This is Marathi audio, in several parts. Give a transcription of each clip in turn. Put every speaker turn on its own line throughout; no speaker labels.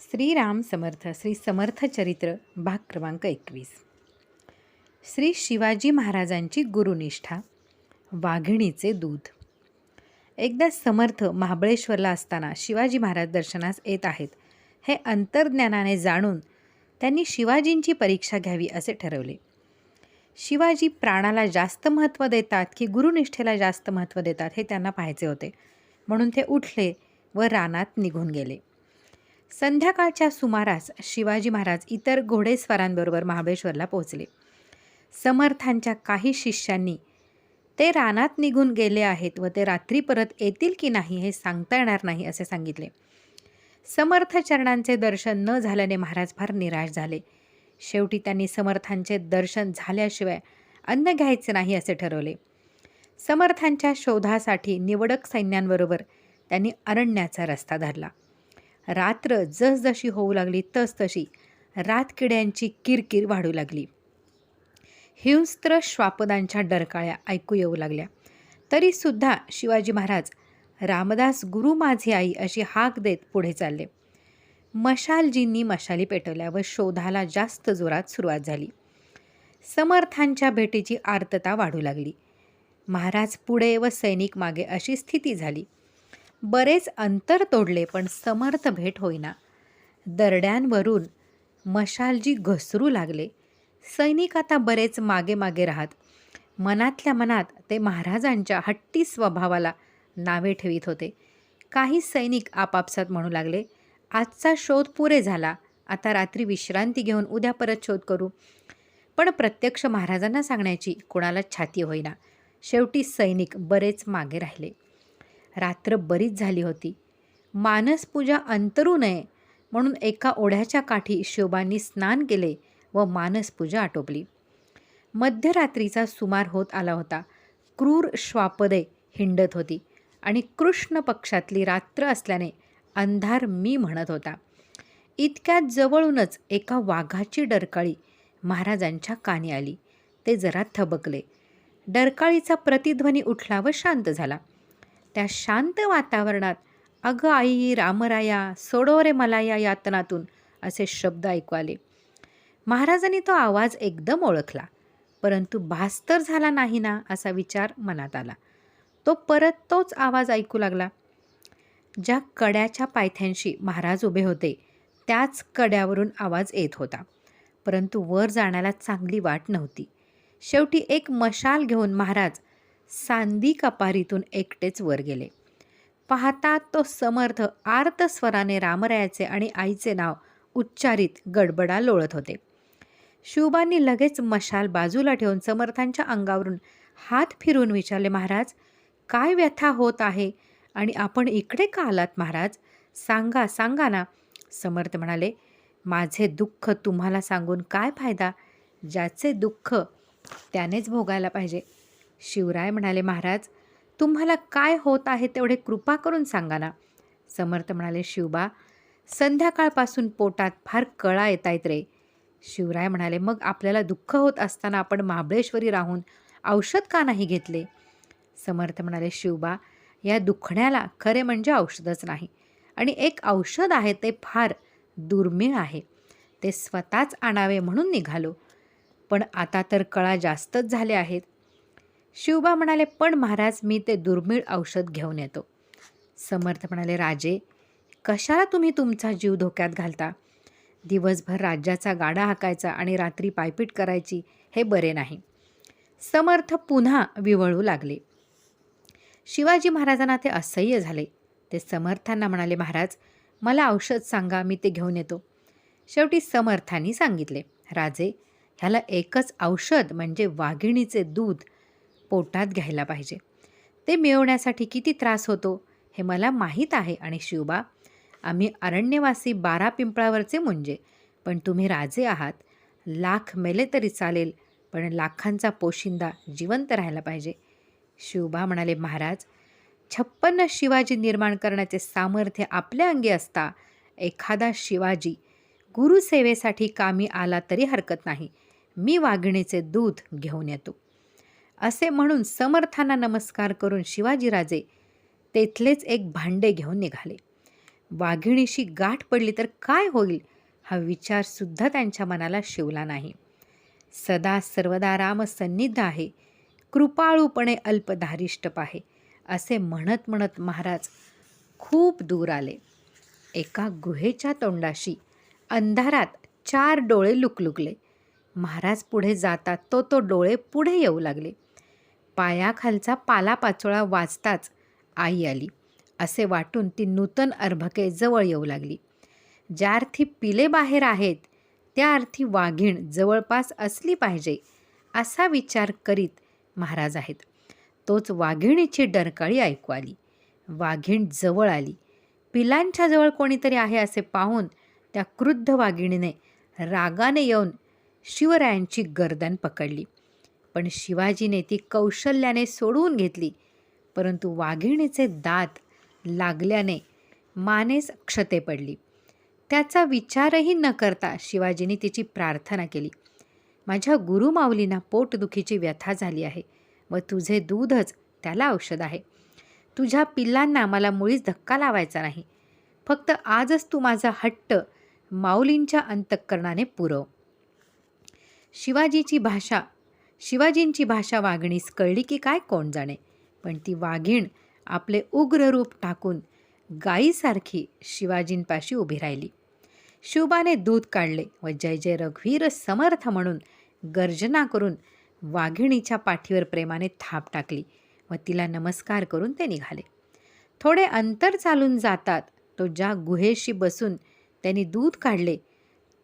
श्रीराम समर्थ श्री समर्थ चरित्र भाग क्रमांक एकवीस. श्री शिवाजी महाराजांची गुरुनिष्ठा वाघिणीचे दूध. एकदा समर्थ महाबळेश्वरला असताना शिवाजी महाराज दर्शनास येत आहेत हे अंतर्ज्ञानाने जाणून त्यांनी शिवाजींची परीक्षा घ्यावी असे ठरवले. शिवाजी प्राणाला जास्त महत्त्व देतात की गुरुनिष्ठेला जास्त महत्त्व देतात हे त्यांना पाहायचे होते म्हणून ते उठले व रानात निघून गेले. संध्याकाळच्या सुमारास शिवाजी महाराज इतर घोडेस्वारांबरोबर महाबळेश्वरला पोहोचले. समर्थांच्या काही शिष्यांनी ते रानात निघून गेले आहेत व ते रात्री परत येतील की नाही हे सांगता येणार नाही असे सांगितले. समर्थ चरणांचे दर्शन न झाल्याने महाराज फार निराश झाले. शेवटी त्यांनी समर्थांचे दर्शन झाल्याशिवाय अन्न घ्यायचे नाही असे ठरवले. समर्थांच्या शोधासाठी निवडक सैन्यांबरोबर त्यांनी अरण्याचा रस्ता धरला. रात्र जसजशी होऊ लागली तसतशी रातकिड्यांची किरकिर वाढू लागली. हिंस्त्र श्वापदांच्या डरकाळ्या ऐकू येऊ लागल्या. तरीसुद्धा शिवाजी महाराज रामदास गुरु माझी आई अशी हाक देत पुढे चालले. मशालजींनी मशाली पेटवल्या व शोधाला जास्त जोरात सुरुवात झाली. समर्थांच्या भेटीची आर्तता वाढू लागली. महाराज पुढे व सैनिक मागे अशी स्थिती झाली. बरेच अंतर तोडले पण समर्थ भेट होईना. दरड्यांवरून मशालजी घसरू लागले. सैनिक आता बरेच मागे मागे राहत. मनातल्या मनात ते महाराजांच्या हट्टी स्वभावाला नावे ठेवीत होते. काही सैनिक आपापसात म्हणू लागले आजचा शोध पुरे झाला. आता रात्री विश्रांती घेऊन उद्या परत शोध करू. पण प्रत्यक्ष महाराजांना सांगण्याची कोणाला छाती होईना. शेवटी सैनिक बरेच मागे राहिले. रात्र बरीच झाली होती. मानसपूजा अंतरू नये म्हणून एका ओढ्याच्या काठी शिवबांनी स्नान केले व मानसपूजा आटोपली. मध्यरात्रीचा सुमार होत आला होता. क्रूर श्वापदे हिंडत होती आणि कृष्ण पक्षातली रात्र असल्याने अंधार मी म्हणत होता. इतक्यात जवळूनच एका वाघाची डरकाळी महाराजांच्या कानी आली. ते जरा थबकले. डरकाळीचा प्रतिध्वनी उठला व शांत झाला. त्या शांत वातावरणात अगं आई रामराया सोडो रे मला या यातनातून असे शब्द ऐकू आले. महाराजांनी तो आवाज एकदम ओळखला परंतु भास तर झाला नाही ना असा विचार मनात आला. तो परत तोच आवाज ऐकू लागला. ज्या कड्याच्या पायथ्यांशी महाराज उभे होते त्याच कड्यावरून आवाज येत होता परंतु वर जाण्याला चांगली वाट नव्हती. शेवटी एक मशाल घेऊन महाराज सांदी कपारीतून एकटेच वर गेले. पाहता तो समर्थ आर्तस्वराने रामरायाचे आणि आईचे नाव उच्चारित गडबडा लोळत होते. शिवबांनी लगेच मशाल बाजूला ठेवून समर्थांच्या अंगावरून हात फिरून विचारले महाराज काय व्यथा होत आहे आणि आपण इकडे का आलात महाराज? सांगा सांगा ना. समर्थ म्हणाले माझे दुःख तुम्हाला सांगून काय फायदा? ज्याचे दुःख त्यानेच भोगायला पाहिजे. शिवराय म्हणाले महाराज तुम्हाला काय होत आहे तेवढे कृपा करून सांगा ना. समर्थ म्हणाले शिवबा संध्याकाळपासून पोटात फार कळा येत आहेत रे. शिवराय म्हणाले मग आपल्याला दुःख होत असताना आपण महाबळेश्वरी राहून औषध का नाही घेतले? समर्थ म्हणाले शिवबा या दुखण्याला खरे म्हणजे औषधच नाही आणि एक औषध आहे ते फार दुर्मिळ आहे. ते स्वतःच आणावे म्हणून निघालो. पण आता तर कळा जास्तच झाले आहेत. शिवबा म्हणाले पण महाराज मी ते दुर्मिळ औषध घेऊन येतो. समर्थ म्हणाले राजे कशाला तुम्ही तुमचा जीव धोक्यात घालता? दिवसभर राज्याचा गाडा हाकायचा आणि रात्री पायपीट करायची हे बरे नाही. समर्थ पुन्हा विवळू लागले. शिवाजी महाराजांना ते असह्य झाले. ते समर्थांना म्हणाले महाराज मला औषध सांगा मी ते घेऊन येतो. शेवटी समर्थांनी सांगितले राजे ह्याला एकच औषध म्हणजे वाघिणीचे दूध पोटात घ्यायला पाहिजे. ते मिळवण्यासाठी किती त्रास होतो हे मला माहीत आहे आणि शिवबा आम्ही अरण्यवासी बारा पिंपळावरचे मुंजे पण तुम्ही राजे आहात. लाख मेले तरी चालेल पण लाखांचा पोशिंदा जिवंत राहायला पाहिजे. शिवबा म्हणाले महाराज छप्पन्न शिवाजी निर्माण करण्याचे सामर्थ्य आपल्या अंगी असता एखादा शिवाजी गुरुसेवेसाठी कामी आला तरी हरकत नाही. मी वाघिणीचे दूध घेऊन येतो. असे म्हणून समर्थांना नमस्कार करून शिवाजीराजे तेथलेच एक भांडे घेऊन निघाले. वाघिणीशी गाठ पडली तर काय होईल हा विचारसुद्धा त्यांच्या मनाला शिवला नाही. सदा सर्वदा राम सन्निध आहे. कृपाळूपणे अल्पधारिष्टप आहे असे म्हणत म्हणत महाराज खूप दूर आले. एका गुहेच्या तोंडाशी अंधारात चार डोळे लुकलुकले. महाराज पुढे जातात तो तो डोळे पुढे येऊ लागले. पायाखालचा पालापाचोळा वाचताच आई आली. असे वाटून ती नूतन अर्भके जवळ येऊ लागली. ज्या अर्थी पिले बाहेर आहेत त्या अर्थी वाघीण जवळपास असली पाहिजे असा विचार करीत महाराज आहेत. तोच वाघिणीची डरकाळी ऐकू आली. वाघीण जवळ आली. पिलांच्या जवळ कोणीतरी आहे असे पाहून त्या क्रुद्ध वाघिणीने रागाने येऊन शिवरायांची गर्दन पकडली. पण शिवाजीने ती कौशल्याने सोडवून घेतली. परंतु वाघिणीचे दात लागल्याने मानेस क्षते पडली. त्याचा विचारही न करता शिवाजीने तिची प्रार्थना केली. माझ्या गुरुमाऊलींना पोटदुखीची व्यथा झाली आहे व तुझे दूधच त्याला औषध आहे. तुझ्या पिल्लांना मला मुळीच धक्का लावायचा नाही. फक्त आजच तू माझा हट्ट माऊलींच्या अंतःकरणाने पुरव शिवाजीची भाषा शिवाजींची भाषा वाघणीस कळली की काय कोण जाणे. पण ती वाघीण आपले उग्र रूप टाकून गायीसारखी शिवाजींपाशी उभी राहिली. शिवबाने दूध काढले व जय जय रघुवीर समर्थ म्हणून गर्जना करून वाघिणीच्या पाठीवर प्रेमाने थाप टाकली व तिला नमस्कार करून ते निघाले. थोडे अंतर चालून जातात तो ज्या गुहेशी बसून त्यांनी दूध काढले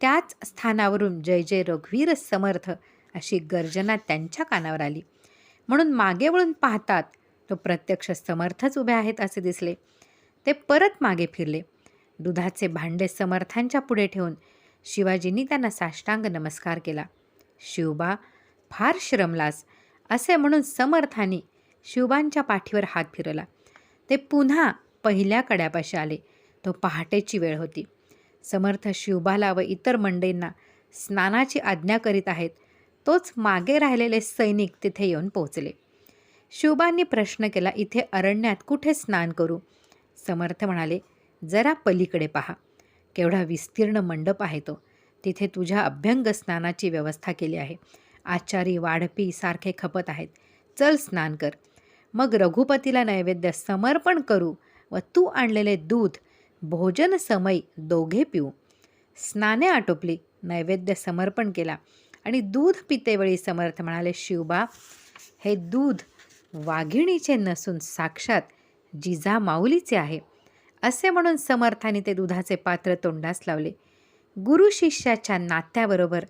त्याच स्थानावरून जय जय रघुवीर समर्थ अशी गर्जना त्यांच्या कानावर आली. म्हणून मागे वळून पाहतात तो प्रत्यक्ष समर्थच उभे आहेत असे दिसले. ते परत मागे फिरले. दुधाचे भांडे समर्थांच्या पुढे ठेवून शिवाजींनी त्यांना साष्टांग नमस्कार केला. शिवबा फार श्रमलास असे म्हणून समर्थांनी शिवबांच्या पाठीवर हात फिरवला. ते पुन्हा पहिल्या कड्यापाशी आले. तो पहाटेची वेळ होती. समर्थ शिवबाला व इतर मंडईंना स्नानाची आज्ञा करीत आहेत. तोच मागे राहिलेले सैनिक तिथे येऊन पोहोचले. शिवबांनी प्रश्न केला इथे अरण्यात कुठे स्नान करू? समर्थ म्हणाले जरा पलीकडे पहा. केवढा विस्तीर्ण मंडप आहे तो. तिथे तुझ्या अभ्यंग स्नानाची व्यवस्था केली आहे. आचारी वाढपी सारखे खपत आहेत. चल स्नान कर. मग रघुपतीला नैवेद्य समर्पण करू व तू आणलेले दूध भोजन समय दोघे पिऊ. स्नाने आटोपली. नैवेद्य समर्पण केला. आणि दूध पितेवेळी समर्थ म्हणाले शिवबा हे दूध वाघिणीचे नसून साक्षात जिजा माऊलीचे आहे. असे म्हणून समर्थाने ते दुधाचे पात्र तोंडास लावले. गुरु शिष्याच्या नात्याबरोबर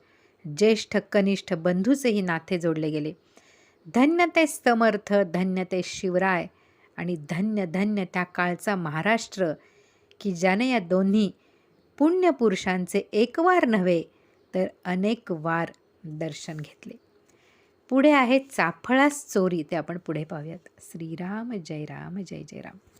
ज्येष्ठ कनिष्ठ बंधूचेही नाते जोडले गेले. धन्य ते समर्थ धन्य ते शिवराय आणि धन्य धन्य त्या काळचा महाराष्ट्र की ज्याने या दोन्ही पुण्यपुरुषांचे एकवार नव्हे तर अनेक वार दर्शन घेतले. पुढे आहे चाफळास चोरी ते आपण पुढे पाहूयात. श्रीराम जय राम जय जय राम.